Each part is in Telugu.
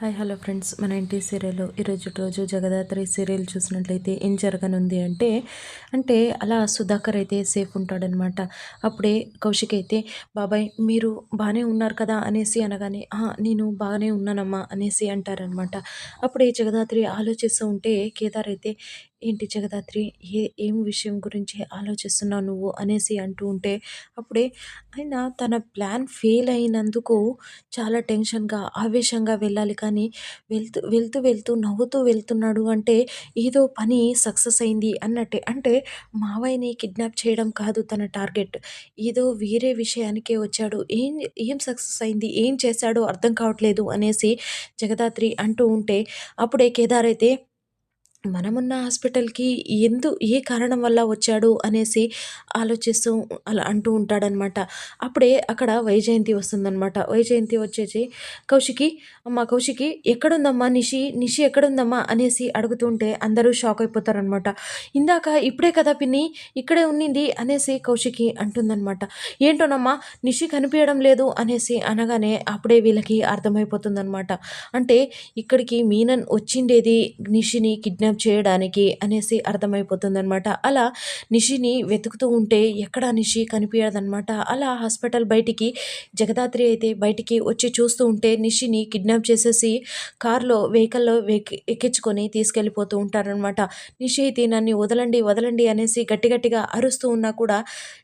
Hi hello friends. మన ఇంటి సీరియల్ ఈరోజు రోజు జగదాత్రి సీరియల్ చూసినట్లయితే ఏం జరగనుంది అంటే అంటే అలా సుధాకర్ అయితే సేఫ్ ఉంటాడనమాట. అప్పుడే కౌశిక్ అయితే బాబాయ్ మీరు బాగానే ఉన్నారు కదా అనేసి అనగానే నేను బాగానే ఉన్నానమ్మా అనేసి అంటారనమాట. అప్పుడే జగదాత్రి ఆలోచిస్తూ ఉంటే కేదార్ అయితే ఏంటి జగదాత్రి? ఏ ఏం విషయం గురించి ఆలోచిస్తున్నావు నువ్వు? అనేసి అంటూ ఉంటే అప్పుడే ఆయన తన ప్లాన్ ఫెయిల్ అయినందుకు చాలా టెన్షన్గా ఆవేశంగా వెళ్ళాలి. కానీ వెళ్తూ వెళ్తూ వెళ్తూ నవ్వుతూ వెళ్తున్నాడు అంటే ఏదో పని సక్సెస్ అయింది అన్నట్టే. అంటే మావయ్యని కిడ్నాప్ చేయడం కాదు తన టార్గెట్. ఏదో వేరే విషయానికే వచ్చాడు. ఏం ఏం సక్సెస్ అయింది? ఏం చేశాడో అర్థం కావట్లేదు అనేసి జగదాత్రి అంటూ ఉంటే అప్పుడే కేదార్ అయితే మనమున్న హాస్పిటల్‌కి ఎందు ఏ కారణం వల్ల వచ్చాడు అనేసి ఆలోచిస్తూ అలా అంటూ ఉంటాడనమాట. అప్పుడే అక్కడ వైజయంతి వస్తుందనమాట. వైజయంతి వచ్చేసి కౌశికి, అమ్మ కౌశికి ఎక్కడుందమ్మా నిషి? నిషి ఎక్కడుందమ్మా? అనేసి అడుగుతుంటే అందరూ షాక్ అయిపోతారనమాట. ఇందాక ఇప్పుడే కదా పిన్ని ఇక్కడే ఉన్నింది అనేసి కౌశికి అంటుందనమాట. ఏంటోనమ్మా నిషి కనిపించడం లేదు అనేసి అనగానే అప్పుడే వీళ్ళకి అర్థమైపోతుందనమాట. అంటే ఇక్కడికి మీనన్ వచ్చిండేది నిషిని కిడ్నాప్ చేయడానికి అనేసి అర్థమైపోతుందనమాట అలా నిషిని వెతుకుతూ ఉంటే ఎక్కడ నిషి కనిపించదనమాట అలా హాస్పిటల్ బయటికి జగదాత్రి అయితే బయటికి వచ్చి చూస్తూ ఉంటే నిషిని కిడ్నాప్ చేసేసి కారులో వెహికల్లో ఎక్కించుకొని తీసుకెళ్ళిపోతూ ఉంటారనమాట నిషి అయితే నన్ను వదలండి వదలండి అనేసి గట్టి గట్టిగా అరుస్తూ ఉన్నా కూడా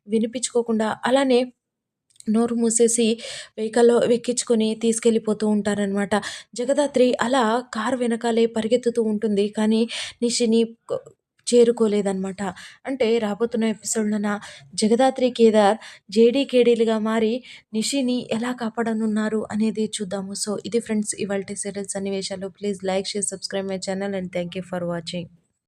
వినిపించుకోకుండా అలానే నోరు మూసేసి వెహికల్లో ఎక్కించుకొని తీసుకెళ్ళిపోతూ ఉంటారనమాట జగదాత్రి అలా కారు వెనకాలే పరిగెత్తుతూ ఉంటుంది. కానీ నిషిని చేరుకోలేదన్నమాట. అంటే రాబోతున్న ఎపిసోడ్లోన జగదాత్రి కేదార్ జేడీ కేడీలుగా మారి నిషిని ఎలా కాపాడనున్నారు అనేది చూద్దాము. సో ఇది ఫ్రెండ్స్ ఇవాళ సీరియల్ సన్నివేశాలు. Please like share subscribe my channel and thank you for watching.